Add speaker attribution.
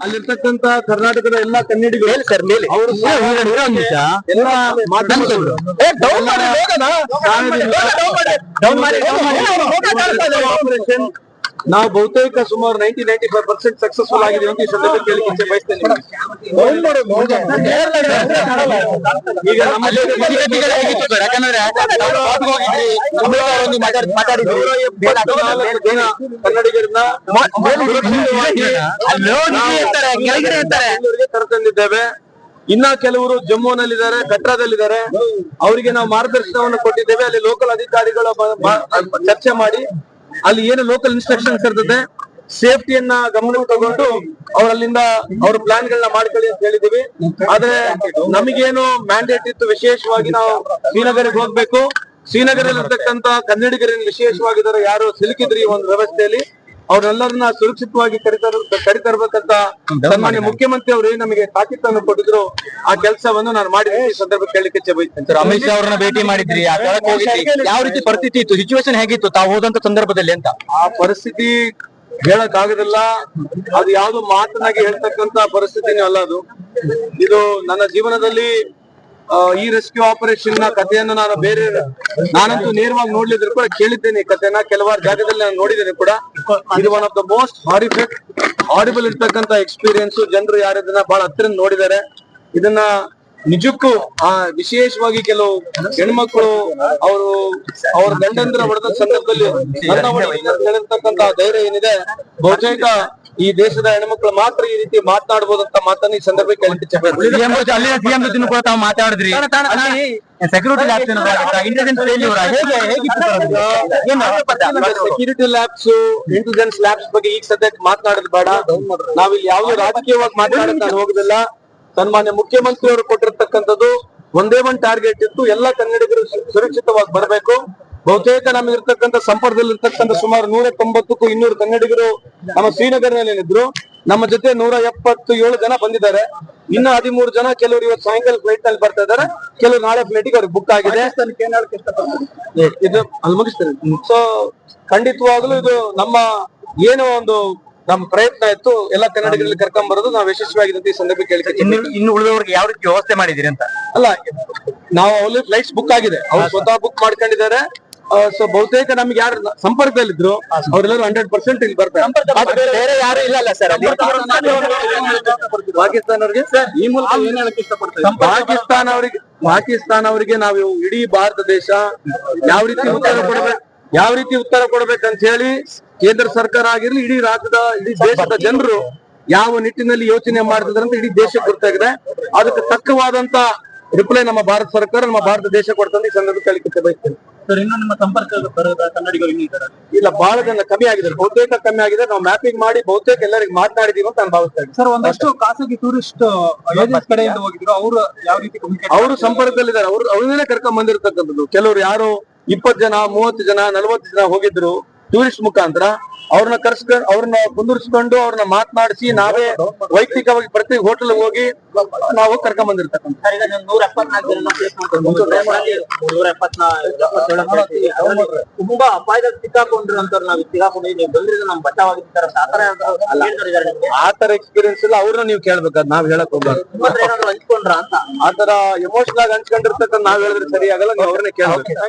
Speaker 1: ಅಲ್ಲಿರ್ತಕ್ಕಂತ ಕರ್ನಾಟಕದ ಎಲ್ಲಾ ಕನ್ನಡಿಗರು
Speaker 2: ಸರ್ ಮೇಲೆ
Speaker 1: ಅವರು ಎಲ್ಲ ಮಾಧ್ಯಮದವರು Cooperation ನಾವು ಬಹುತೇಕ ಸುಮಾರು ninety ninety five percent successful ಆಗಿದೆ ಅಂತ ಈ ಸಂದರ್ಭದಲ್ಲಿ ಇಚ್ಛೆ ಬಯಸ್ತೇನೆ. ಈಗ ಇನ್ನ ಕೆಲವರು ಜಮ್ಮುನಲ್ಲಿದ್ದಾರೆ, ಕಟ್ರಾದಲ್ಲಿದ್ದಾರೆ. ಅವರಿಗೆ ನಾವು ಮಾರ್ಗದರ್ಶನವನ್ನು ಕೊಟ್ಟಿದ್ದೇವೆ. ಅಲ್ಲಿ ಲೋಕಲ್ ಅಧಿಕಾರಿಗಳ ಚರ್ಚೆ ಮಾಡಿ ಅಲ್ಲಿ ಏನು ಲೋಕಲ್ ಇನ್ಸ್ಟ್ರಕ್ಷನ್ಸ್ ಇರ್ತದೆ ಸೇಫ್ಟಿಯನ್ನ ಗಮನಕ್ಕೆ ತಗೊಂಡು ಅವರಲ್ಲಿಂದ ಅವ್ರ ಪ್ಲಾನ್ ಗಳನ್ನ ಮಾಡ್ಕೊಳ್ಳಿ ಅಂತ ಹೇಳಿದೀವಿ ಆದ್ರೆ ನಮಗೇನು ಮ್ಯಾಂಡೇಟ್ ಇತ್ತು ವಿಶೇಷವಾಗಿ ನಾವು ಶ್ರೀನಗರಿಗೆ ಹೋಗ್ಬೇಕು. ಶ್ರೀನಗರಲ್ಲಿ ಇರ್ತಕ್ಕಂತ ಕನ್ನಡಿಗರಲ್ಲಿ ವಿಶೇಷವಾಗಿದ್ದಾರೆ, ಯಾರು ಸಿಲುಕಿದ್ರಿ ಈ ಒಂದು ವ್ಯವಸ್ಥೆಯಲ್ಲಿ? ಅವ್ರನ್ನೆಲ್ಲರನ್ನ ಸುರಕ್ಷಿತವಾಗಿ ಕರಿತರ ಕರಿತರ್ಬೇಕಂತ ಸನ್ಮಾನ್ಯ ಮುಖ್ಯಮಂತ್ರಿ ಅವರು ಏನ್ ನಮಗೆ ತಾಕೀತನ್ನು ಕೊಟ್ಟಿದ್ರು ಆ ಕೆಲಸವನ್ನು ನಾನು ಮಾಡಿ ಈ ಸಂದರ್ಭ ಕೇಳಲಿಕ್ಕೆ ಇಚ್ಛೆ ಬಯಸ್ತೇನೆ.
Speaker 2: ಅಮಿತ್ ಶಾ ಅವರನ್ನ ಭೇಟಿ ಮಾಡಿದ್ರಿ ಆ ಯಾವ ರೀತಿ ಪರಿಸ್ಥಿತಿ ಇತ್ತು? ಸಿಚುವೇಶನ್ ಹೇಗಿತ್ತು? ತಾವು ಹೋದಂತ ಸಂದರ್ಭದಲ್ಲಿ ಅಂತ.
Speaker 1: ಆ ಪರಿಸ್ಥಿತಿ ಹೇಳಕ್ ಆಗುದಿಲ್ಲ ಅದು ಯಾವ್ದು ಮಾತನಾಗಿ ಹೇಳ್ತಕ್ಕಂತ ಪರಿಸ್ಥಿತಿನೇ ಅಲ್ಲ ಅದು. ಇದು ನನ್ನ ಜೀವನದಲ್ಲಿ ಈ ರೆಸ್ಕ್ಯೂ ಆಪರೇಷನ್ನ ಕಥೆಯನ್ನು ನಾನು ಬೇರೆ ನಾನಂತೂ ನೇರವಾಗಿ ನೋಡ್ಲಿದ್ರು ಕೂಡ ಕೇಳಿದ್ದೇನೆ ಕಥೆನ. ಕೆಲವಾರು ಜಾಗದಲ್ಲಿ ನಾನು ನೋಡಿದ್ದೇನೆ ಕೂಡ. ಇದು one of the most horrific horrible ಇರ್ತಕ್ಕಂತ ಎಕ್ಸ್ಪೀರಿಯನ್ಸ್ ಜನರು ಯಾರು ಬಹಳ ಹತ್ತಿರ ನೋಡಿದ್ದಾರೆ. ಇದನ್ನ ನಿಜಕ್ಕೂ, ಆ, ವಿಶೇಷವಾಗಿ ಕೆಲವು ಹೆಣ್ಮಕ್ಳು, ಅವರು, ಅವ್ರ ಗಂಡಂದ್ರ ಹೊಡೆದ ಸಂದರ್ಭದಲ್ಲಿ ಧೈರ್ಯ ಏನಿದೆ, ಬಹುತೇಕ ಈ ದೇಶದ ಹೆಣ್ಮಕ್ಳು ಮಾತ್ರ ಈ ರೀತಿ ಮಾತನಾಡಬಹುದಂತ ಮಾತನ್ನ ಈ ಸಂದರ್ಭ ಕೇಳಲಿಕ್ಕೆ ಇಚ್ಛೆ ಪಡ್ತೀನಿ.
Speaker 2: ಸಿಎಂ ಅಲ್ಲಿನ ಸಿಎಂ ಜೊತೆ ಕೂಡ ತಾವು ಮಾತಾಡಿದ್ರಿ. Security?
Speaker 1: Security labs intelligence labs ಬಗ್ಗೆ ಈಗ ಸದ್ಯಕ್ಕೆ ಮಾತನಾಡೋದು ಬೇಡ. ನಾವಿಲ್ಲಿ ಯಾವುದೇ ರಾಜಕೀಯವಾಗಿ ಮಾತನಾಡೋದು ನಾನು ಹೋಗುದಿಲ್ಲ. ಸನ್ಮಾನ್ಯ ಮುಖ್ಯಮಂತ್ರಿ ಅವರು ಕೊಟ್ಟಿರ್ತಕ್ಕಂಥದ್ದು ಒಂದೇ ಒಂದು ಟಾರ್ಗೆಟ್ ಇತ್ತು. ಎಲ್ಲ ಕನ್ನಡಿಗರು ಸುರಕ್ಷಿತವಾಗಿ ಬರಬೇಕು. ಬಹುತೇಕ ನಮಗಿರ್ತಕ್ಕಂಥ ಸಂಪರ್ಕದಲ್ಲಿ ಇರ್ತಕ್ಕಂಥ ಸುಮಾರು ನೂರ ತೊಂಬತ್ತಕ್ಕೂ ಇನ್ನೂರು ಕನ್ನಡಿಗರು ನಮ್ಮ ಶ್ರೀನಗರ್ನಲ್ಲಿ ಏನಿದ್ರು ನಮ್ಮ ಜೊತೆ ನೂರ ಎಪ್ಪತ್ತು ಏಳು ಜನ ಬಂದಿದ್ದಾರೆ. ಇನ್ನ ಹದಿಮೂರು ಜನ ಕೆಲವರು ಇವತ್ತು ಸಾಯಂಕಾಲ ಫ್ಲೈಟ್ನಲ್ಲಿ ಬರ್ತಾ ಇದ್ದಾರೆ. ಕೆಲವರು ನಾಳೆ ಫ್ಲೈಟ್ಗೆ ಅವ್ರಿಗೆ ಬುಕ್ ಆಗಿದೆ. ಏ, ಇದು ಅಲ್ಲಿ ಮುಗಿಸ್ತೇನೆ. ಸೊ ಖಂಡಿತವಾಗ್ಲೂ ಇದು ನಮ್ಮ ಏನೋ ಒಂದು ನಮ್ಮ ಪ್ರಯತ್ನ ಇತ್ತು. ಎಲ್ಲ ಕನ್ನಡಿಗರಲ್ಲಿ ಕರ್ಕೊಂಡ್ ಬರೋದು ನಾವು ಯಶಸ್ವಿಯಾಗಿದೆ ಈ ಸಂದರ್ಭ ಕೇಳಿಕೆ
Speaker 2: ಇನ್ನು ಇನ್ನು ಉಳಿದವರಿಗೆ ಯಾವ ರೀತಿ ವ್ಯವಸ್ಥೆ ಮಾಡಿದಿರಿ ಅಂತ?
Speaker 1: ಅಲ್ಲ ನಾವು ಅಲ್ಲಿ ಫ್ಲೈಟ್ಸ್ ಬುಕ್ ಆಗಿದೆ. ಅವ್ರು ಸ್ವತಃ ಬುಕ್ ಮಾಡ್ಕೊಂಡಿದ್ದಾರೆ. ಸೊ ಬಹುತೇಕ ನಮ್ಗೆ ಯಾರು ಸಂಪರ್ಕದಲ್ಲಿದ್ರು ಅವರೆಲ್ಲರೂ ಹಂಡ್ರೆಡ್ ಪರ್ಸೆಂಟ್ ಇಲ್ಲಿ ಬರ್ತಾರೆ.
Speaker 2: ಬೇರೆ ಯಾರು ಇಲ್ಲ ಸರ್
Speaker 1: ಪಾಕಿಸ್ತಾನ ಅವರಿಗೆ ಈ ಮೂಲಕ ಏನ್ ಹೇಳಕ್ ಇಷ್ಟಪಡ್ತಾರೆ? ಪಾಕಿಸ್ತಾನ ಅವರಿಗೆ ಪಾಕಿಸ್ತಾನ ಅವರಿಗೆ ನಾವು ಇಡೀ ಭಾರತ ದೇಶ ಯಾವ ರೀತಿ ಉತ್ತರ ಕೊಡಬೇಕು ಯಾವ ರೀತಿ ಉತ್ತರ ಕೊಡ್ಬೇಕಂತ ಹೇಳಿ ಕೇಂದ್ರ ಸರ್ಕಾರ ಆಗಿರ್ಲಿ ಇಡೀ ರಾಜ್ಯದ ಇಡೀ ದೇಶದ ಜನರು ಯಾವ ನಿಟ್ಟಿನಲ್ಲಿ ಯೋಚನೆ ಮಾಡ್ತಿದ್ರೆ ಅಂತ ಇಡೀ ದೇಶಕ್ಕೆ ಗೊತ್ತಾಗಿದೆ. ಅದಕ್ಕೆ ತಕ್ಕವಾದಂತ ರಿಪ್ಲೈ ನಮ್ಮ ಭಾರತ ಸರ್ಕಾರ ನಮ್ಮ ಭಾರತ ದೇಶ ಕೊಡ್ತಂತ ಈ ಸಂದರ್ಭ ಕೇಳಿಕೆ ಬಯಸ್ತೇನೆ.
Speaker 3: ಸರ್ ಇನ್ನೂ ನಿಮ್ಮ ಸಂಪರ್ಕದ ಬರದ? ಕನ್ನಡಿಗರು ಇನ್ನೂ ಇದ್ದಾರೆ?
Speaker 1: ಇಲ್ಲ ಬಹಳ ಜನ ಕಮ್ಮಿ ಆಗಿದ್ದಾರೆ. ಬಹುತೇಕ ಕಮ್ಮಿ ಆಗಿದೆ ನಾವು ಮ್ಯಾಪಿಂಗ್ ಮಾಡಿ ಬಹುತೇಕ ಎಲ್ಲರಿಗೆ ಮಾತನಾಡಿದೀವಿ ಅಂತ ನಾನು ಭಾವಿಸ್ತಾ ಇದ್ದೀನಿ
Speaker 3: ಸರ್ ಒಂದಷ್ಟು ಖಾಸಗಿ ಟೂರಿಸ್ಟ್ ಏಜೆನ್ಸ್ ಕಡೆಯಿಂದ ಹೋಗಿದ್ರು. ಅವರು ಯಾವ ರೀತಿ
Speaker 1: ಅವರು ಸಂಪರ್ಕದಲ್ಲಿದ್ದಾರೆ. ಅವ್ರು ಅವ್ರನ್ನೇ ಕರ್ಕೊಂಡ್ ಬಂದಿರತಕ್ಕಂಥದ್ದು. ಕೆಲವರು ಯಾರು ಇಪ್ಪತ್ತು ಜನ ಮೂವತ್ತು ಜನ ನಲವತ್ತು ಜನ ಹೋಗಿದ್ರು. ಟೂರಿಸ್ಟ್ ಮುಖಾಂತರ ಅವ್ರನ್ನ ಕರ್ಸ್ಕೊಂಡು ಅವ್ರನ್ನ ಕುಂದಿರಿಸ್ಕೊಂಡು ಅವ್ರನ್ನ ಮಾತನಾಡಿಸಿ ನಾವೇ ವೈಯಕ್ತಿಕವಾಗಿ ಪ್ರತಿ ಹೋಟೆಲ್ ಹೋಗಿ ನಾವು ಕರ್ಕೊಂಡ್ ಬಂದಿರ್ತಕ್ಕಂಥ
Speaker 3: ತುಂಬಾ ಅಪಾಯದಲ್ಲಿ ಸಿಕ್ಕಾಕೊಂಡ್ರು ಅಂತ ನಾವು ಸಿಕ್ಕಾಕೊಂಡಿದ್ವಿ ನೀವು ಬಂದ್ರಿಂದ ನಮ್ ಬಚಾವಾಗಿ ಆತರ
Speaker 1: ಆತರ ಎಕ್ಸ್ಪೀರಿಯನ್ಸ್ ಇಲ್ಲ. ಅವ್ರನ್ನ ನೀವು ಕೇಳ್ಬೇಕಾದ್ ನಾವ್ ಹೇಳಕ್ ಹೋಗ್ಬಾರ್ದು.
Speaker 3: ಹಂಚ್ಕೊಂಡ್ರ ಅಂತ?
Speaker 1: ಆತರ ಎಮೋಷನ್ ಆಗಿ ಹಂಚ್ಕೊಂಡಿರ್ತಕ್ಕಂಥ ನಾವ್ ಹೇಳಿದ್ರೆ ಸರಿ ಆಗಲ್ಲ ನೀವು ಅವ್ರನ್ನೇ ಕೇಳ್ಬೇಕು.